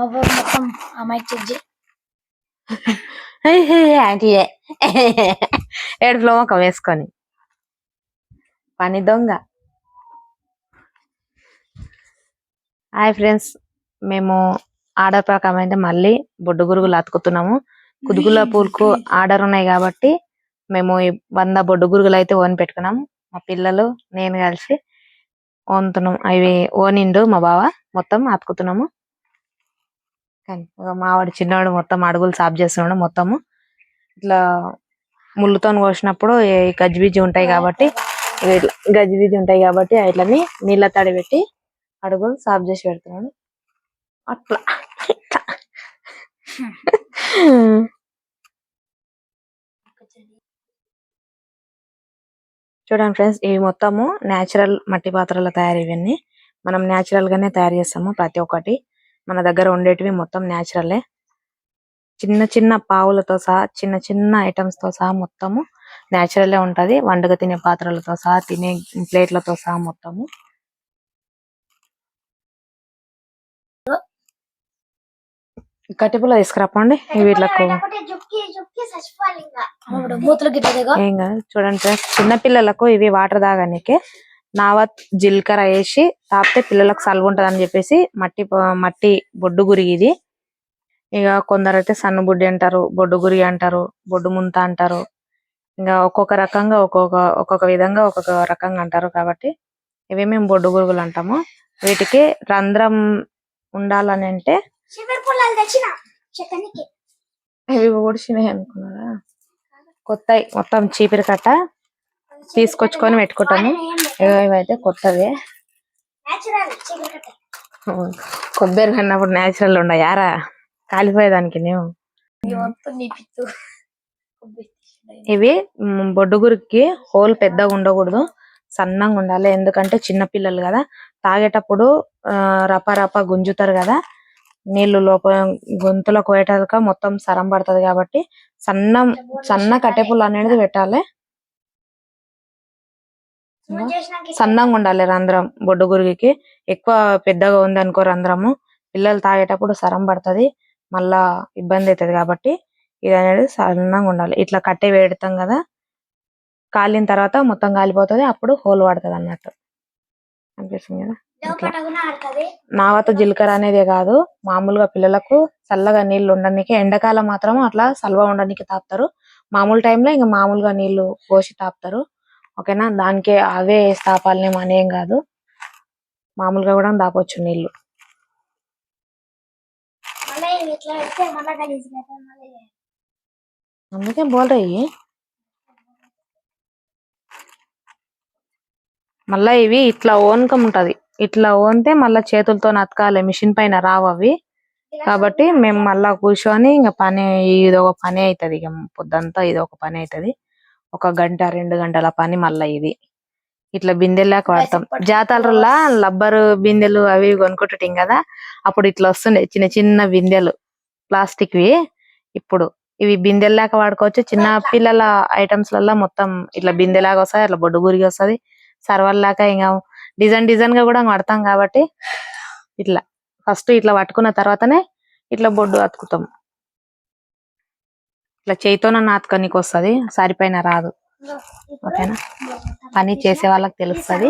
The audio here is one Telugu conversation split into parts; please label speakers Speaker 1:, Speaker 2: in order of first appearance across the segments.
Speaker 1: అవ్వ మొత్తం ఆ మైక్ చెక్ చేయి
Speaker 2: ఆంటీ ఏడుపులో ముఖం వేసుకొని. పని దొంగ. హాయ్ ఫ్రెండ్స్ మేము ఆర్డర్ ప్రకారం అయితే మళ్ళీ బొడ్డు గురుగులు అతుకుతున్నాము. కుదుగుల పూలకు ఆర్డర్ ఉన్నాయి కాబట్టి మేము వంద బొడ్డు గురుగులు అయితే ఓన్ పెట్టుకున్నాము. మా పిల్లలు నేను కలిసి ఓన్తున్నాం. అవి ఓనిండు మా బావ మొత్తం అతుకుతున్నాము. మావాడు చిన్నవాడు మొత్తం అడుగులు సాఫ్ చేస్తున్నాడు మొత్తము. ఇట్లా ముళ్ళుతో కోసినప్పుడు ఈ గజిబిజి ఉంటాయి కాబట్టి ఇవి ఇట్లా గజిబిజి ఉంటాయి కాబట్టి ఇట్లని నీళ్ళ తడి పెట్టి అడుగులు సాఫ్ చేసి పెడుతున్నాడు. అట్లా. చూడండి ఫ్రెండ్స్ ఇవి మొత్తము నేచురల్ మట్టి పాత్రల తయారు ఇవన్నీ. మనం నేచురల్ గానే తయారు చేస్తాము ప్రతి ఒక్కటి. మన దగ్గర ఉండేటివి మొత్తం నేచురలే చిన్న చిన్న పావులతో సహా చిన్న చిన్న ఐటమ్స్తో సహా మొత్తము నేచురలే ఉంటది. వండుగ తినే పాత్రలతో సహా తినే ప్లేట్లతో సహా మొత్తము. కట్టిపుల్ల తీసుకురాపండి. వీటిలకు చూడండి ఫ్రెండ్స్ చిన్న పిల్లలకు ఇవి వాటర్ తాగానికి నావత్ జీలకర్ర వేసి తాపితే పిల్లలకు సలువ ఉంటది అని చెప్పేసి మట్టి మట్టి బొడ్డు గురి ఇది. ఇక కొందరు అయితే సన్న బుడ్డి అంటారు బొడ్డు గురి అంటారు బొడ్డు ముంత అంటారు. ఇంకా ఒక్కొక్క రకంగా ఒక్కొక్క ఒక్కొక్క విధంగా ఒక్కొక్క రకంగా అంటారు కాబట్టి ఇవి మేము బొడ్డు గురుగులు అంటాము. వీటికి రంధ్రం ఉండాలని అంటే ఇవి ఓడిచినాయి అనుకున్నారా? కొత్త మొత్తం చీపిరి కట్ట. తీసుకొచ్చుకొని పెట్టుకుంటాము. ఇవైతే కొత్తవే. కొబ్బరి కన్నప్పుడు నేచురల్ ఉండ యారా కాలిపోయేదానికి నేను ఇవి బొడ్డుగురికి హోల్ పెద్దగా ఉండకూడదు. సన్నంగా ఉండాలి. ఎందుకంటే చిన్న పిల్లలు కదా. తాగేటప్పుడు రప రప గుంజుతారు కదా. నీళ్ళు లోపల గొంతులో కోయటాక మొత్తం సరం పడుతుంది కాబట్టి సన్నం సన్న కట్టెపుల్ల అనేది పెట్టాలి. సన్నంగా ఉండాలి రంధ్రం. బొడ్డు గురిగికి ఎక్కువ పెద్దగా ఉంది అనుకో రంధ్రము. పిల్లలు తాగేటప్పుడు సరం పడుతుంది. మళ్ళా ఇబ్బంది అవుతుంది కాబట్టి ఇది అనేది సన్నంగా ఉండాలి. ఇట్లా కట్టె వేడతాం కదా కాలిన తర్వాత మొత్తం కాలిపోతుంది. అప్పుడు హోల్ పడుతుంది అన్నట్టు. అనిపిస్తుంది కదా? నావత జీలకర్ర అనేదే కాదు. మామూలుగా పిల్లలకు చల్లగా నీళ్ళు ఉండడానికి ఎండాకాలం మాత్రం అట్లా సల్వ ఉండడానికి తాపుతారు. మామూలు టైంలో ఇంకా మామూలుగా నీళ్ళు పోసి తాపుతారు. ఓకేనా? దానికే అవే వేసి తాపాలని అనేం కాదు. మామూలుగా కూడా
Speaker 1: గలీజ్ మళ్ళీ.
Speaker 2: అందుకే బోల్రయ్యి మళ్ళా ఇవి ఇట్లా ఓనకం ఉంటది. ఇట్లా ఓన్తే మళ్ళా చేతులతో అతకాలి మిషన్ పైన రావు అవి. కాబట్టి మేము మళ్ళా కూర్చొని ఇంకా పని ఇది ఒక పని అవుతుంది ఇక పొద్దంతా ఇది ఒక పని అవుతుంది ఒక గంట రెండు గంటల పని మళ్ళా ఇది. ఇట్లా బిందెల్లాక వాడతాం. జాతరలా లబ్బరు బిందెలు అవి కొనుక్కుంటాం కదా అప్పుడు ఇట్లా వస్తుండే చిన్న చిన్న బిందెలు ప్లాస్టిక్ వి ఇప్పుడు ఇవి బిందెల్లాక వాడుకోవచ్చు. చిన్న పిల్లల ఐటమ్స్ లల్లా మొత్తం ఇట్లా బిందెలాగా వస్తాయి అట్లా బొడ్డు గురిగి వస్తది. సర్వల్లాక ఇంకా డిజైన్ డిజైన్గా కూడా వాడతాం కాబట్టి ఇట్లా. ఫస్ట్ ఇట్లా పట్టుకున్న తర్వాతనే ఇట్లా బొడ్డు అతుకుతాం. ఇట్లా చేయితోనన్న అతకనికి వస్తది సరిపైన రాదు. ఓకేనా? పని చేసే వాళ్ళకి తెలుస్తది.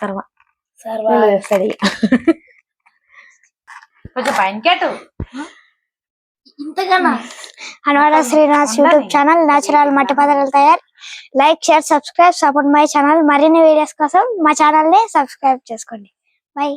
Speaker 2: సర్వ. కొంచెం
Speaker 1: ఇంతకన్నా Hanumana Srinivas YouTube channel natural మట్టి పదార్థాలు తయారు. Like share subscribe support my channel. మరిన్ని వీడియోస్ కోసం మా ఛానల్ని సబ్స్క్రైబ్ చేసుకోండి. బై.